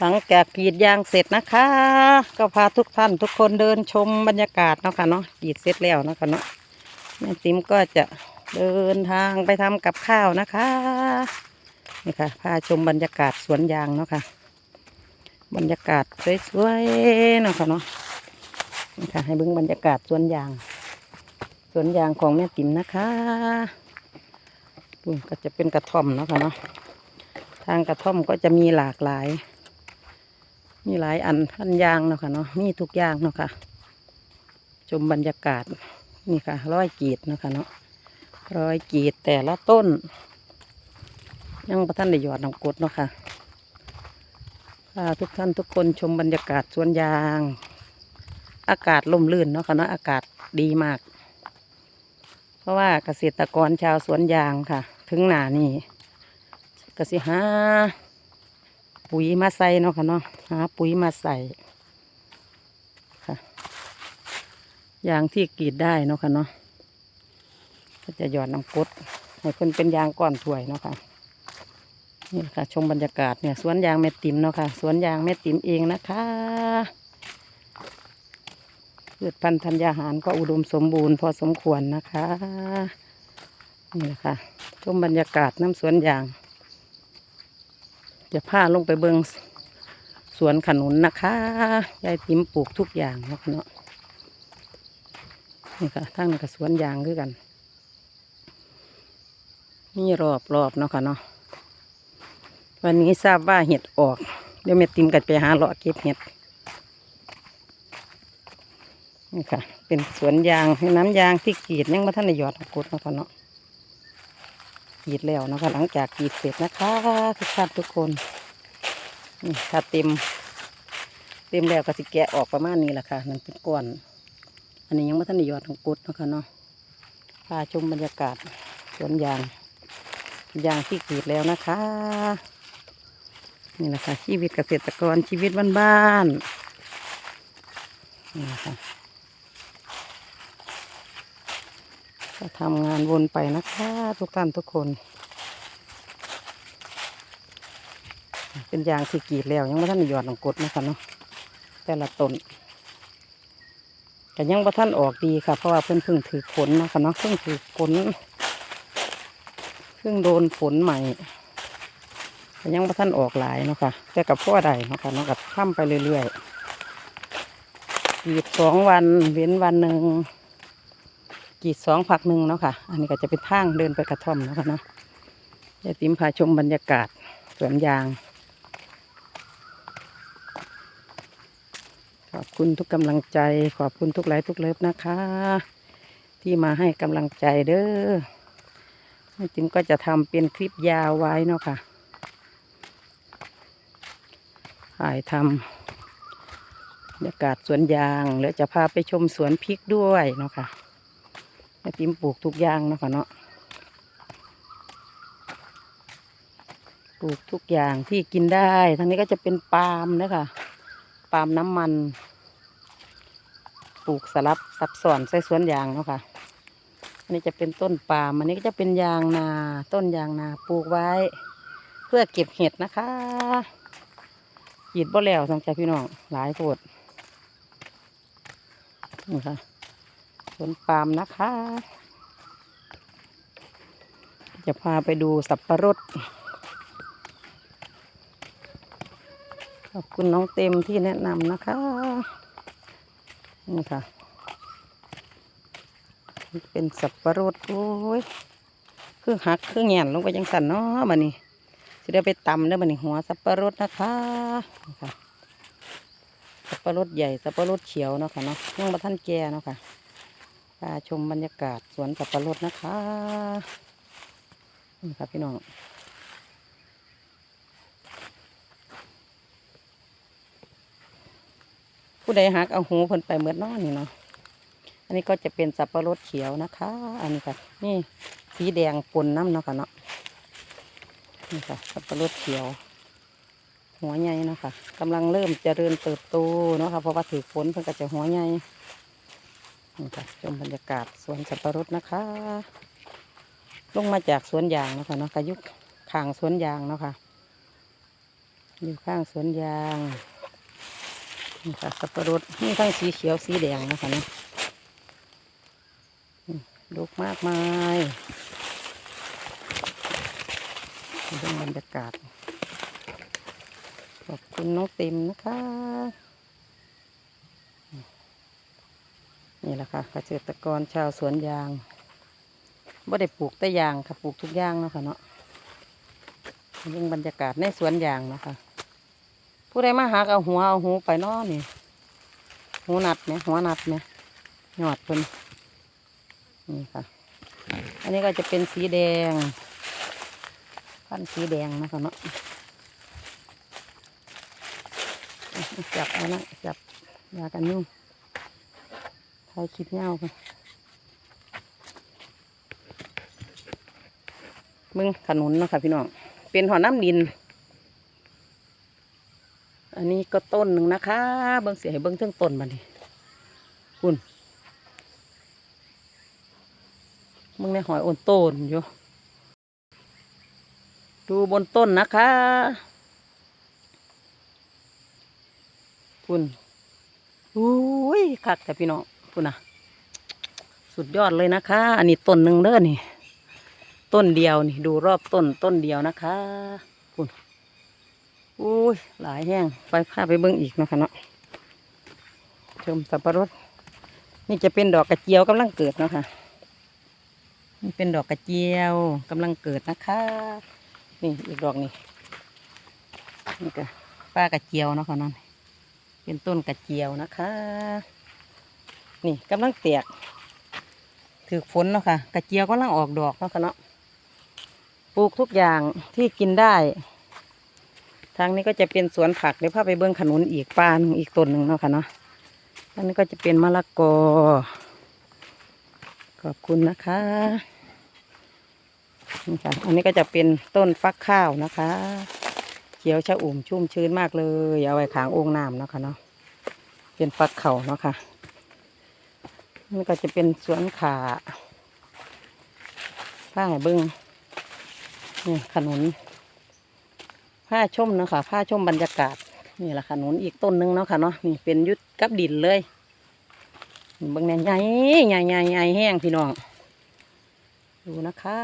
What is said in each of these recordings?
หลังจากกรีดยางเสร็จนะคะ ก็พาทุกท่านทุกคนเดินชมบรรยากาศเนาะค่ะเนาะกรีดเสร็จแล้วเนาะค่ะเนาะแม่ติ๋มก็จะเดินทางไปทำกับข้าวนะคะนี่ค่ะพาชมบรรยากาศสวนยางเนาะค่ะ บรรยากาศสวยๆเนาะค่ะเนาะนี่ค่ะให้เบิ่งบรรยากาศสวนยาง สวนยางของแม่ติ๋มนะคะก็จะเป็นกระท่อมเนาะค่ะเนาะทางกระท่อมก็จะมีหลากหลาย มีหลายอันพันยางเนาะค่ะเนาะมีทุกอย่างเนาะค่ะชมบรรยากาศนี่ค่ะร้อยกีดเนาะค่ะเนาะร้อยกีดแต่ละต้น ยังประท่านได้หยอดน้ำกดเนาะค่ะพาทุกท่านทุกคนชมบรรยากาศสวนยาง อากาศลมลื่นเนาะค่ะเนาะอากาศดีมาก เพราะว่าเกษตรกรชาวสวนยางค่ะ ถึงหนานี่ก็สิหา ปุ๋ยมาใส่เนาะค่ะเนาะหาปุ๋ยมาใส่ค่ะยางที่กรีดได้เนาะค่ะเนาะก็จะหยอดน้ำกดให้เพิ่นเป็นยางก้อนถ้วยเนาะค่ะนี่ค่ะชมบรรยากาศเนี่ยสวนยางแม่ติ๋มเนาะค่ะสวนยางแม่ติ๋มเองนะคะพืชพันธุ์ธัญญาหารก็อุดมสมบูรณ์พอสมควรนะคะนี่แหละค่ะชมบรรยากาศน้ำสวนยาง จะพาลงไปเบิงสวนขนุนนะคะยายติ๋มปลูกทุกอย่างเนาะเนาะนี่ค่ะทั้งนี้ก็สวนยางคือกัน นี่รอบรอบเนาะค่ะเนาะวันนี้ทราบว่าเห็ดออก เดี๋ยวแม่ติ๋มกัดไปหาเลาะเก็บเห็ดนี่ค่ะ เป็นสวนยางน้ำยางที่กรีดยังมาท่านได้หยอดกุดเนาะค่ะเนาะ กรีดแล้วนะคะ หลังจากกรีดเสร็จนะคะทุกท่านทุกคนนี่ถ้าเต็ม เต็มแล้วก็สิแกะออกประมาณนี้แหละค่ะนั่นเป็นก้อน อันนี้ยังไม่ทันยอดของกุดนะคะเนาะพาชมบรรยากาศสวนยางยางที่กรีดแล้วนะคะ นี่แหละค่ะชีวิตเกษตรกรชีวิตบ้านๆนี่นะคะ ก็ทำงานวนไปนะคะ ทุกท่านทุกคน เป็นยางที่กีดแล้ว ยังไม่ท่านหยอดลงกดนะคะเนาะแต่ละต้นแต่ยังบ่ท่านออกดีค่ะ เพราะว่าเพิ่นเพิ่งถือฝนนะคะเนาะเพิ่งถือฝนเพิ่งโดนฝนใหม่แต่ยังบ่ท่านออกหลายเนาะค่ะแต่กับพ่อใดเนาะค่ะเนาะกับข้ามไปเรื่อยๆกรีดสองวันเว้นวันหนึ่ง กีดสองผักหนึ่งเนาะค่ะ อันนี้ก็จะเป็นทางเดินไปกระท่อมเนาะค่ะเนาะยายติ๋มพาชมบรรยากาศสวนยาง ขอบคุณทุกกำลังใจ ขอบคุณทุกไลค์ทุกเลิฟนะคะ ที่มาให้กำลังใจเด้อยายติ๋มก็จะทำเป็นคลิปยาวไว้เนาะค่ะถ่ายทำบรรยากาศสวนยาง แล้วจะพาไปชมสวนพริกด้วยเนาะค่ะ แม่ติ๋มปลูกทุกอย่างนะค่ะเนาะปลูกทุกอย่างที่กินได้ทางนี้ก็จะเป็นปาล์มนะคะปาล์มน้ำมัน ปลูกสลับซับซ้อนใส่สวนยางเนาะค่ะอันนี้จะเป็นต้นปาล์มอันนี้ก็จะเป็นยางนาต้นยางนาปลูกไว้ เพื่อเก็บเห็ดนะคะกรีดบ่แล้วสังใจพี่น้องหลายโพดนี่ค่ะ สวนปาล์มนะคะ จะพาไปดูสับปะรด ขอบคุณน้องเต็มที่แนะนำนะคะ นี่ค่ะ เป็นสับปะรด โอ้ยคือหักคือแง่นลงไปจังสันเนาะบันนี้จะได้ไปตำได้บันนี้หัวสับปะรดนะคะนี่ค่ะสับปะรดใหญ่สับปะรดเขียวเนาะค่ะเนาะยังมาท่านแก่เนาะค่ะาชมบรรยากาศสวนสับปะรดนะคะนี่ครับพี่น้องผู้ใดหักเอาหูเพิ่นไปเมื่อนอนนี่เนาะ อันนี้ก็จะเป็นสับปะรดเขียวนะคะ อันนี้ค่ะนี่สีแดงปนน้ำเนาะค่ะเนาะ นี่ค่ะสับปะรดเขียว หัวใหญ่เนาะค่ะกำลังเริ่มเจริญเติบโตเนาะค่ะเพราะว่าถือฝนเพิ่นก็จะหัวใหญ่ นี่ค่ะชมบรรยากาศสวนสับปะรดนะคะ ลงมาจากสวนยางนะคะเนาะกายุกข้างสวนยางเนาะค่ะอยู่ข้างสวนยางนี่ค่ะสับปะรดนี่ทั้งสีเขียวสีแดงนะคะเนาะอืมดกมากมายเรื่องบรรยากาศ ขอบคุณน้องเต็มนะคะ นี่แหละค่ะเกษตรกรชาวสวนยางบ่ได้ปลูกแต่ยางค่ะปลูกทุกอย่างเนาะค่ะเนาะเรื่งบรรยากาศในสวนยางเนาะค่ะผู้ใดมาหากเอาหัวเอาหูไปเนาะนี่หูนัดไหมหัวนัดไหมหยอดเพิ่นนี่ค่ะ อันนี้ก็จะเป็นสีแดงพันสีแดงนะคะเนาะอะจับเอานะจับยากันยุ่ง ไทยคลิปเงาค่ะมึงขนุนเนาะคะพี่น้อง เป็นหอน้ำดิน อันนี้ก็ต้นหนึ่งนะคะ เบิ้งเสียให้เบิ้งเทั้งต้นมาดิคุณมึงในหอยโอนต้นอยู่ ดูบนต้นนะคะคุณอุ้ยคักแต่พี่น้อง คุณนะสุดยอดเลยนะคะ อันนี้ต้นหนึ่งเด้อนี่ ต้นเดียวนี่ ดูรอบต้นต้นเดียวนะคะคุณอุ้ยหลายแห้งไปพาไปเบิ้งอีกนะคะเนาะชมสับปะรด นี่จะเป็นดอกกระเจียวกำลังเกิดเนาะค่ะนี่เป็นดอกกระเจียวกำลังเกิดนะคะ นี่อีกดอกนี่นี่ก็ป้ากระเจียวเนาะค่ะนั่นเป็นต้นกระเจียวนะคะ นี่กำลังแตกถือฝนเนาะค่ะ กระเจียวกำลังออกดอกเนาะค่ะเนาะปลูกทุกอย่างที่กินได้ ทางนี้ก็จะเป็นสวนผักเดี๋ยวพาไปเบิ้องขนุนอีกปาหนึ่งอีกต้นหนึ่งเนาะค่ะเนาะอันนี้ก็จะเป็นมะละกอ ขอบคุณนะคะนี่ค่ะอันนี้ก็จะเป็นต้นฟักข้าวนะคะ เขียวชะอุ่มชุ่มชื้นมากเลย เอาไว้ขางโอ่งน้ำเนาะค่ะเนาะเป็นฟักเข่าเนาะค่ะ นี่ก็จะเป็นสวนขาผ้าให้เบิ้งนี่ขนุนผ้าชมนะค่ะผ้าชมบรรยากาศ นี่แหละขนุนอีกต้นหนึงเนาะค่ะเนาะนี่เป็นยุดกับดินเลยเบิ้งแน่ใหญ่ใหญ่ใหญ่ใหญ่แห้งพี่น้อง ดูนะคะ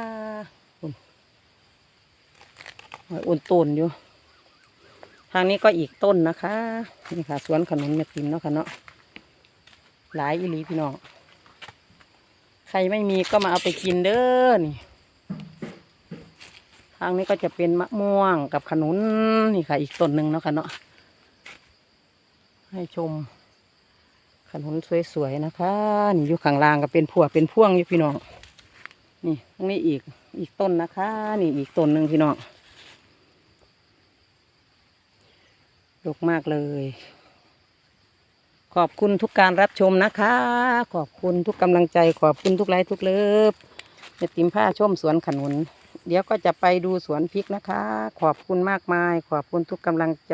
คุณหอยอุ่นตูนอยู่ ทางนี้ก็อีกต้นนะคะ นี่ค่ะ สวนขนุนเม็ดติมเนาะค่ะเนาะหลายอีหลีพี่น้อง ใครไม่มีก็มาเอาไปกินเด้อนี่ทางนี้ก็จะเป็นมะม่วงกับขนุนนี่ค่ะ อีกต้นหนึ่งเนาะค่ะเนาะให้ชม ขนุนสวยๆนะคะ นี่อยู่ข้างล่างก็เป็นพวเป็นพ่วงอยู่พี่น้อง นี่ตรงนี้อีกอีกต้นนะคะ นี่อีกต้นหนึ่งพี่น้องดกมากเลย ขอบคุณทุกการรับชมนะคะ ขอบคุณทุกกำลังใจ ขอบคุณทุกไลค์ทุกเลิฟจะติมผ้าชมสวนขนุน เดี๋ยวก็จะไปดูสวนพริกนะคะ ขอบคุณมากมาย ขอบคุณทุกกำลังใจ